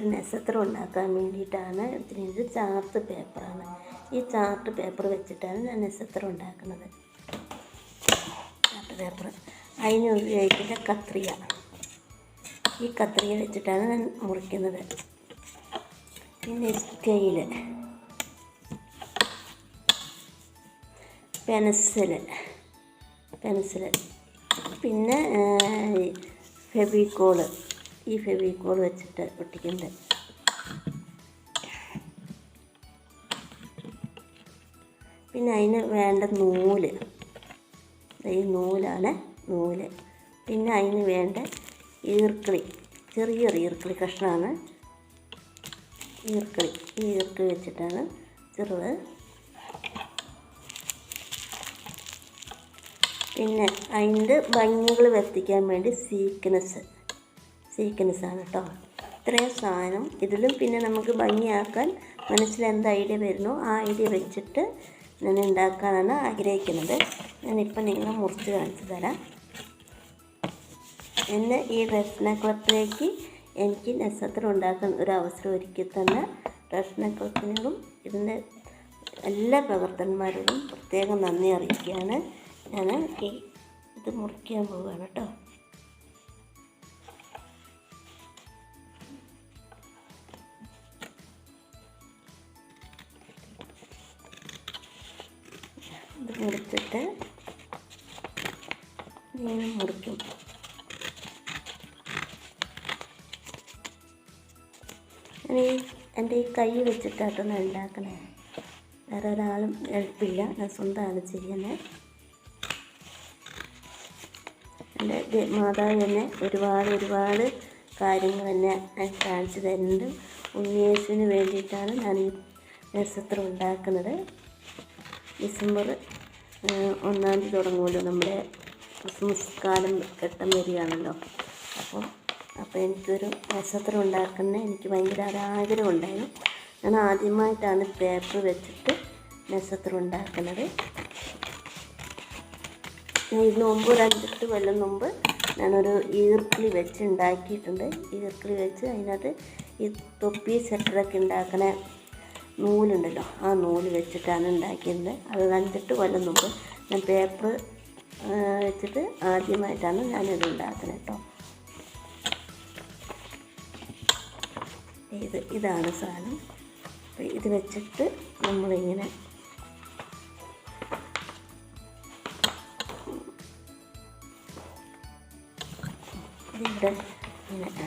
ഞാനൊരു നക്ഷത്രം ഉണ്ടാക്കാൻ വേണ്ടിയിട്ടാണ് ഇതിനൊരു ചാർട്ട് പേപ്പറാണ്. ഈ ചാർട്ട് പേപ്പർ വെച്ചിട്ടാണ് ഞാൻ നക്ഷത്രം ഉണ്ടാക്കുന്നത്. Chart paper. അതിന് ഉപയോഗിക്കുന്ന കത്രിക. ഈ കത്രിക വെച്ചിട്ടാണ് ഞാൻ മുറിക്കുന്നത്. പിന്നെ സ്കെയിൽ പെൻസിൽ പെൻസിൽ പിന്നെ ഫെവിക്കോൾ. ഈ ഫെവിക്കോൾ വെച്ചിട്ട് ഒട്ടിക്കുന്നത് പിന്നെ അതിന് വേണ്ട നൂൽ. ഈ നൂലാണ് നൂൽ. പിന്നെ അതിന് വേണ്ട ഈർക്കിളി. ചെറിയൊരു ഈർക്കിളി കഷ്ണമാണ്. ഈർക്കിളി. ഈ ഈർക്കിളി വെച്ചിട്ടാണ് ചെറുത്. പിന്നെ അതിന്റെ ഭംഗികൾ വരുത്തിക്കാൻ വേണ്ടി സീക്വൻസ്. സീക്വൻസ് ആണ് കേട്ടോ. ഇത്രയും സാധനം. ഇതിലും പിന്നെ നമുക്ക് ഭംഗിയാക്കാൻ മനസ്സിൽ എന്ത് ഐഡിയ വരുന്നു ആ ഐഡിയ വെച്ചിട്ട് ഞാൻ ഉണ്ടാക്കാനാണ് ആഗ്രഹിക്കുന്നത്. ഞാനിപ്പോൾ നിങ്ങളെ മുറിച്ച് കാണിച്ചു തരാം. എന്നെ ഈ രത്ന ക്ലബിലേക്ക് എനിക്ക് നക്ഷത്രം ഉണ്ടാക്കാൻ ഒരു അവസരം ഒരുക്കി തന്ന രത്ന ക്ലബിനോടും ഇതിന്റെ എല്ലാ പ്രവർത്തകന്മാരോടും പ്രത്യേകം നന്ദി അറിയിക്കുകയാണ്. ഞാൻ ഈ ഇത് മുറിക്കാൻ പോവുകയാണ് കേട്ടോ. മുറിച്ചിട്ട് ഇങ്ങനെ മുറിക്കും. ഇനി എന്റെ ഈ കൈ വെച്ചിട്ടാട്ടൊന്ന് ഉണ്ടാക്കണേ. വേറെ ഒരാളും എളുപ്പില്ല ഞാൻ സ്വന്തമാണ് ചെയ്യുന്നത്. എന്റെ മാതാവ് തന്നെ ഒരുപാട് ഒരുപാട് കാര്യങ്ങൾ എന്നെ കാണിച്ചു തരുന്നുണ്ട്. ഉണ്ണിയേശുവിന് വേണ്ടിയിട്ടാണ് ഞാൻ ഈ നക്ഷത്രം ഉണ്ടാക്കുന്നത്. ഡിസംബർ ഒന്നാം തീയതി തുടങ്ങുമല്ലോ നമ്മുടെ ക്രിസ്മസ് കാലം ഘട്ടം വരികയാണല്ലോ അപ്പം അപ്പോൾ എനിക്കൊരു നക്ഷത്രം ഉണ്ടാക്കുന്ന എനിക്ക് ഭയങ്കര ആഗ്രഹം ഉണ്ടായിരുന്നു. ഞാൻ ആദ്യമായിട്ടാണ് പേപ്പർ വെച്ചിട്ട് നക്ഷത്രം ഉണ്ടാക്കുന്നത് ഞാൻ ഇതിന് മുമ്പ് ഒരു അഞ്ചെട്ട് കൊല്ലം മുമ്പ് ഞാനൊരു ഈർക്കിളി വെച്ച് ഉണ്ടാക്കിയിട്ടുണ്ട്. ഈർക്കിളി വെച്ച് അതിനകത്ത് ഈ തൊപ്പി സെറ്ററൊക്കെ ഉണ്ടാക്കണ നൂലുണ്ടല്ലോ ആ നൂൽ വെച്ചിട്ടാണ് ഉണ്ടാക്കിയത് അത് അഞ്ചെട്ട് കൊല്ലം മുമ്പ് ഞാൻ പേപ്പർ വെച്ചിട്ട് ആദ്യമായിട്ടാണ് ഞാനിത് ഉണ്ടാക്കുന്നത് കേട്ടോ. ഇത് ഇതാണ് സാധനം. ഇത് വെച്ചിട്ട് നമ്മളിങ്ങനെ ഇവിടെ ഇങ്ങനെ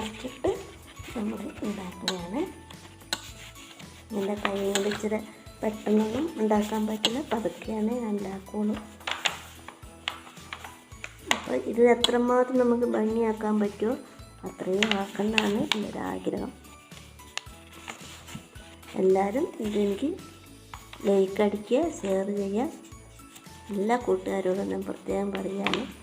മുറിച്ചിട്ട് നമ്മൾ ഉണ്ടാക്കുകയാണ്. എന്റെ കൈ കൊണ്ട് ഇച്ചിരി പെട്ടെന്നൊന്നും ഉണ്ടാക്കാൻ പറ്റില്ല. പതുക്കെയാണ് ഞാൻ ഉണ്ടാക്കുള്ളൂ. അപ്പോൾ ഇത് എത്രമാത്രം നമുക്ക് ഭംഗിയാക്കാൻ പറ്റുമോ അത്രയും ആക്കണമെന്നാണ് എന്റെ ഒരു ആഗ്രഹം. എല്ലാവരും ഇതെനിക്ക് ലൈക്ക് അടിക്കുക ഷെയർ ചെയ്യുക. എല്ലാ കൂട്ടുകാരോടും ഞാൻ പ്രത്യേകം പറയുകയാണ്.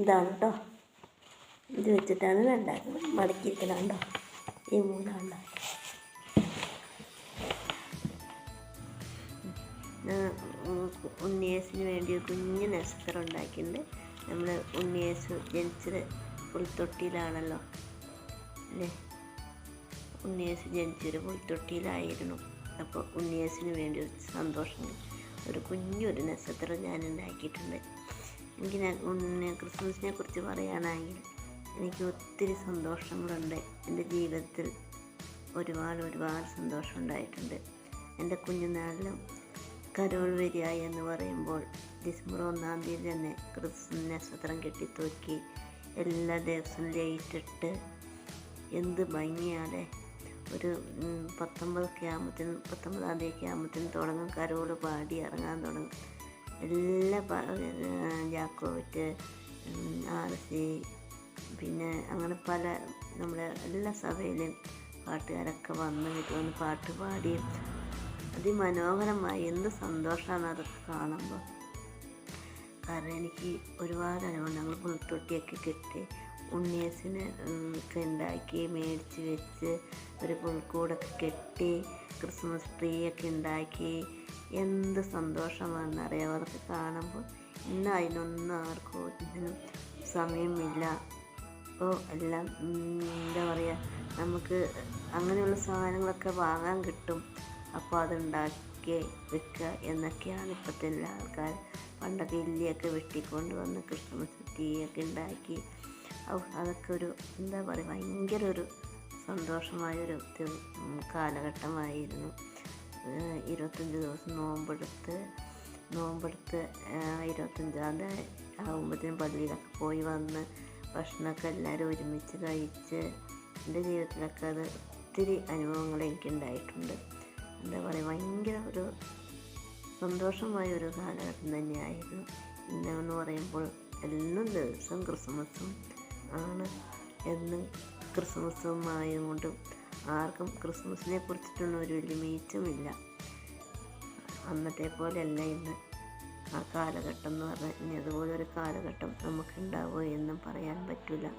ഇതാണ് കേട്ടോ ഇത് വെച്ചിട്ടാണ് ഉണ്ടാക്കുന്നത് മടക്കിയിരിക്കണം കേട്ടോ ഈ മൂന്നാണ് ഉണ്ണിയേസിന് വേണ്ടി ഒരു കുഞ്ഞു നക്ഷത്രം ഉണ്ടാക്കിയിട്ടുണ്ട് നമ്മൾ ഉണ്ണിയേസ് ജനിച്ചത് പുൽത്തൊട്ടിയിലാണല്ലോ. അല്ലേ? ഉണ്ണിയേസ് ജനിച്ചൊരു പുൽത്തൊട്ടിയിലായിരുന്നു. അപ്പോൾ ഉണ്ണിയേസിന് വേണ്ടി ഒരു സന്തോഷം. ഒരു കുഞ്ഞൊരു നക്ഷത്രം ഞാൻ ഉണ്ടാക്കിയിട്ടുണ്ട് എനിക്ക് ക്രിസ്മസിനെ കുറിച്ച് പറയുകയാണെങ്കിൽ എനിക്ക് ഒത്തിരി സന്തോഷങ്ങളുണ്ട്. എന്റെ ജീവിതത്തിൽ ഒരുപാട് ഒരുപാട് സന്തോഷം ഉണ്ടായിട്ടുണ്ട്. എന്റെ കുഞ്ഞുനാളിലും കരോൾ വരിയായി എന്ന് പറയുമ്പോൾ ഡിസംബർ ഒന്നാം തീയതി തന്നെ ക്രിസ്മസ് നക്ഷത്രം കെട്ടിത്തൂക്കി എല്ലാ ദിവസവും ലൈറ്റിട്ട് എന്ത് ഭംഗിയാലേ ഒരു പത്തൊമ്പതൊക്കെ ആകുമ്പത്തേനും പത്തൊമ്പതാം തീയതി ആകുമ്പത്തേനും തുടങ്ങും. കരോൾ പാടി ഇറങ്ങാൻ തുടങ്ങും. എല്ലാ ജാക്കോവിറ്റ് ആർ സി പിന്നെ അങ്ങനെ പല നമ്മുടെ എല്ലാ സഭയിലും പാട്ടുകാരൊക്കെ വന്ന് വന്ന് പാട്ട് പാടി. അതിമനോഹരമായി. എന്ത് സന്തോഷമാണ് അതൊക്കെ കാണുമ്പോൾ കാരണം എനിക്ക് ഒരുപാട് അനുഭവം. ഞങ്ങൾ പുൽത്തൊട്ടിയൊക്കെ കെട്ടി ഉണ്ണിയസിന് ഒക്കെ ഉണ്ടാക്കി മേടിച്ച് വെച്ച് ഒരു പുൽക്കൂടൊക്കെ കെട്ടി ക്രിസ്മസ് ട്രീ ഒക്കെ ഉണ്ടാക്കി. എന്ത് സന്തോഷമാണെന്നറിയാം അതൊക്കെ കാണുമ്പോൾ ഇന്ന് അതിനൊന്നും ആർക്കും ഇതിനും സമയമില്ല. അപ്പോൾ എല്ലാം എന്താ പറയുക നമുക്ക് അങ്ങനെയുള്ള സാധനങ്ങളൊക്കെ വാങ്ങാൻ കിട്ടും. അപ്പോൾ അതുണ്ടാക്കി വെക്കുക എന്നൊക്കെയാണ് ഇപ്പോഴത്തെ എല്ലാ ആൾക്കാർ പണ്ടൊക്കെ ഇല്ലിയൊക്കെ വെട്ടിക്കൊണ്ട് വന്ന് ക്രിസ്മസ് ടീയൊക്കെ ഉണ്ടാക്കി ഔ, അതൊക്കെ ഒരു എന്താ പറയുക ഭയങ്കര ഒരു സന്തോഷമായൊരു കാലഘട്ടമായിരുന്നു. ഇരുപത്തഞ്ച് ദിവസം നോമ്പെടുത്ത് നോമ്പെടുത്ത് ഇരുപത്തഞ്ചാം ആകുമ്പോഴത്തേനും പള്ളിയിലൊക്കെ പോയി വന്ന് ഭക്ഷണമൊക്കെ എല്ലാവരും ഒരുമിച്ച് കഴിച്ച് എന്റെ ജീവിതത്തിലൊക്കെ അത് ഒത്തിരി അനുഭവങ്ങൾ എനിക്കുണ്ടായിട്ടുണ്ട്. എന്താ പറയുക ഭയങ്കര ഒരു സന്തോഷമായ ഒരു കാലഘട്ടം തന്നെയായിരുന്നു. ഇന്നെന്ന് പറയുമ്പോൾ എല്ലാം ദിവസവും ക്രിസ്മസും ആണ് എന്നും ക്രിസ്മസും ആയതുകൊണ്ടും ആർക്കും ക്രിസ്മസിനെ കുറിച്ചിട്ടൊന്നും ഒരു വലിയ മീറ്റുമില്ല അന്നത്തെ പോലെയല്ല ഇന്ന്. ആ കാലഘട്ടം എന്ന് പറഞ്ഞാൽ ഇനി അതുപോലെ ഒരു കാലഘട്ടം നമുക്കുണ്ടാവുമോ എന്നും പറയാൻ പറ്റില്ല.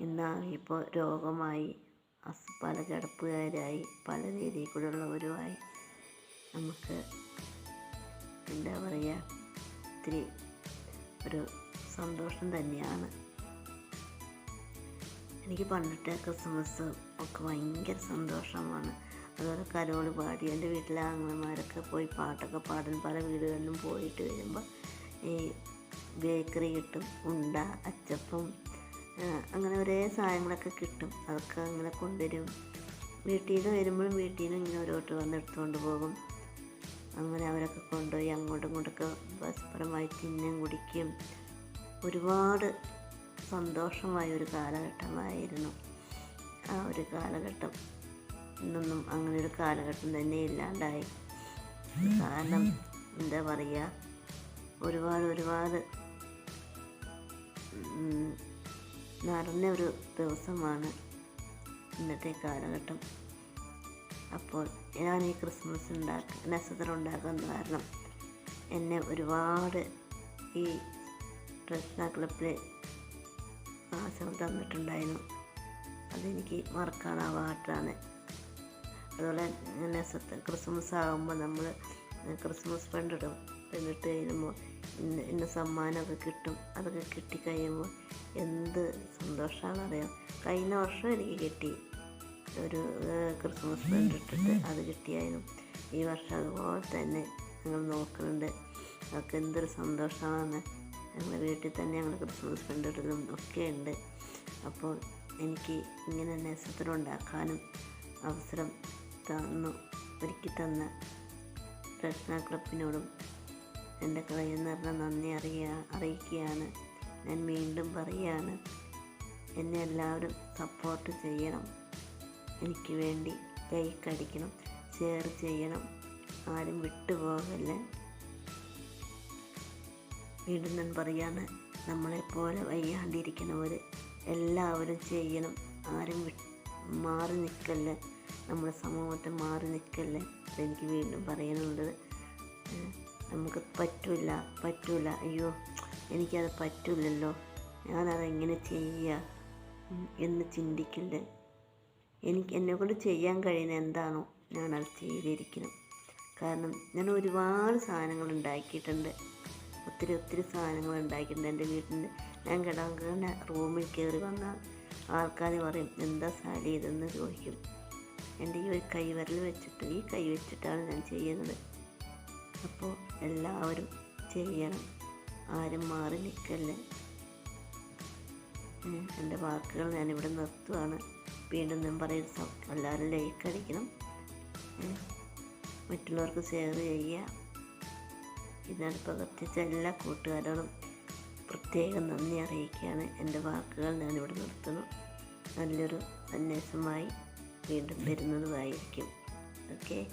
ഇന്നാണിപ്പോൾ രോഗമായി അസ് പല കിടപ്പുകാരായി പല രീതിയിൽ കൂടെയുള്ളവരുമായി നമുക്ക് എന്താ പറയുക ഒത്തിരി ഒരു സന്തോഷം തന്നെയാണ്. എനിക്ക് പണ്ടത്തെ ക്രിസ്മസ് ഒക്കെ ഭയങ്കര സന്തോഷമാണ്. അതുപോലെ കരോൾ പാടി എന്റെ വീട്ടിലെ ആങ്ങളമാരൊക്കെ പോയി പാട്ടൊക്കെ പാടാൻ പല വീടുകളിലും പോയിട്ട് വരുമ്പോൾ ഈ ബേക്കറി കിട്ടും ഉണ്ട അച്ചപ്പം അങ്ങനെ ഒരേ സാധനങ്ങളൊക്കെ കിട്ടും. അതൊക്കെ അങ്ങനെ കൊണ്ടുവരും. വീട്ടിൽ നിന്ന് വരുമ്പോഴും വീട്ടിൽ നിന്ന് ഇങ്ങനെ ഓരോട്ട് വന്ന് എടുത്തുകൊണ്ട് പോകും. അങ്ങനെ അവരൊക്കെ കൊണ്ടുപോയി അങ്ങോട്ടും ഇങ്ങോട്ടൊക്കെ പരസ്പരമായി തിന്നും കുടിക്കും. ഒരുപാട് സന്തോഷമായ ഒരു കാലഘട്ടമായിരുന്നു. ആ ഒരു കാലഘട്ടം ഇന്നൊന്നും അങ്ങനെ ഒരു കാലഘട്ടം തന്നെ ഇല്ലാണ്ടായി. കാരണം എന്താ പറയുക ഒരുപാട് ഒരുപാട് നിറഞ്ഞ ഒരു ദിവസമാണ് ഇന്നത്തെ കാലഘട്ടം. അപ്പോൾ ഞാൻ ഈ ക്രിസ്മസ് ഉണ്ടാക്ക നക്ഷത്രം ഉണ്ടാക്കുന്ന കാരണം എന്നെ ഒരുപാട് ഈ പ്രശ്ന ക്ലബിൽ ആശം തന്നിട്ടുണ്ടായിരുന്നു. അതെനിക്ക് മറക്കാനാവാട്ടാണ് അതുപോലെ ഇങ്ങനെ ക്രിസ്മസ് ആകുമ്പോൾ നമ്മൾ ക്രിസ്മസ് ഫണ്ട് ഇടും എന്നിട്ട് കഴിയുമ്പോൾ ഇന്ന ഇന്ന സമ്മാനമൊക്കെ കിട്ടും. അതൊക്കെ കിട്ടിക്കഴിയുമ്പോൾ എന്ത് സന്തോഷമാണ് അറിയാം കഴിഞ്ഞ വർഷം എനിക്ക് കിട്ടി. ഒരു ക്രിസ്മസ് ഫണ്ട് അത് കിട്ടിയായിരുന്നു. ഈ വർഷം അതുപോലെ തന്നെ ഞങ്ങൾ നോക്കുന്നുണ്ട്. അതൊക്കെ എന്തൊരു സന്തോഷമാണ് ഞങ്ങളുടെ വീട്ടിൽ തന്നെ ഞങ്ങൾ ക്രിസ്മസ് ഇടലും ഒക്കെ ഉണ്ട്. അപ്പോൾ എനിക്ക് ഇങ്ങനെ തന്നെ നക്ഷത്രം ഉണ്ടാക്കാനും അവസരം തന്നു ഒരുക്കി തന്ന പ്രശ്ന ക്ലബിനോടും എന്റെ കയ്യിൽ നിറഞ്ഞ നന്ദി അറിയ അറിയിക്കുകയാണ്. ഞാൻ വീണ്ടും പറയുകയാണ് എന്നെ എല്ലാവരും സപ്പോർട്ട് ചെയ്യണം. എനിക്ക് വേണ്ടി ലൈക്ക് അടിക്കണം ഷെയർ ചെയ്യണം. ആരും വിട്ടുപോകല്ലേ. വീണ്ടും ഞാൻ പറയാണ് നമ്മളെപ്പോലെ വയ്യാണ്ടിരിക്കുന്നവർ എല്ലാവരും ചെയ്യണം. ആരും മാറി നിൽക്കല്ലേ. നമ്മുടെ സമൂഹത്തെ മാറി നിൽക്കല്ലേ എനിക്ക് വീണ്ടും പറയാനുള്ളത്. നമുക്ക് പറ്റില്ല പറ്റില്ല അയ്യോ എനിക്കത് പറ്റില്ലല്ലോ ഞാനതെങ്ങനെ ചെയ്യുക എന്ന് ചിന്തിക്കില്ല. എനിക്ക് എന്നെക്കൊണ്ട് ചെയ്യാൻ കഴിയുന്ന എന്താണോ ഞാനത് ചെയ്തിരിക്കണം. കാരണം ഞാൻ ഒരുപാട് സാധനങ്ങൾ ഉണ്ടാക്കിയിട്ടുണ്ട്. ഒത്തിരി ഒത്തിരി സാധനങ്ങൾ ഉണ്ടാക്കിയിട്ടുണ്ട് എന്റെ വീട്ടിൽ ഞാൻ കിടക്കുന്ന റൂമിൽ കയറി വന്ന ആൾക്കാർ പറയും എന്താ സാലി ഇതെന്ന് ചോദിക്കും. എന്റെ ഈ ഒരു കൈവരൽ വെച്ചിട്ട് ഈ കൈ വെച്ചിട്ടാണ് ഞാൻ ചെയ്യുന്നത്. അപ്പോൾ എല്ലാവരും ചെയ്യണം. ആരും മാറി നിൽക്കല്ലേ. എന്റെ വാക്കുകൾ ഞാനിവിടെ നിർത്തുവാണ്. വീണ്ടും ഞാൻ പറയുന്ന എല്ലാവരും ലൈക്ക് അടിക്കണം. മറ്റുള്ളവർക്ക് ഷെയർ ചെയ്യുക. ഇതിനകത്ത് പ്രവർത്തിച്ച എല്ലാ കൂട്ടുകാരോടും പ്രത്യേകം നന്ദി അറിയിക്കുകയാണ്. എന്റെ വാക്കുകൾ ഞാനിവിടെ നിർത്തുന്നു. നല്ലൊരു അന്വേഷണമായി വീണ്ടും വരുന്നതുമായിരിക്കും. ഓക്കെ?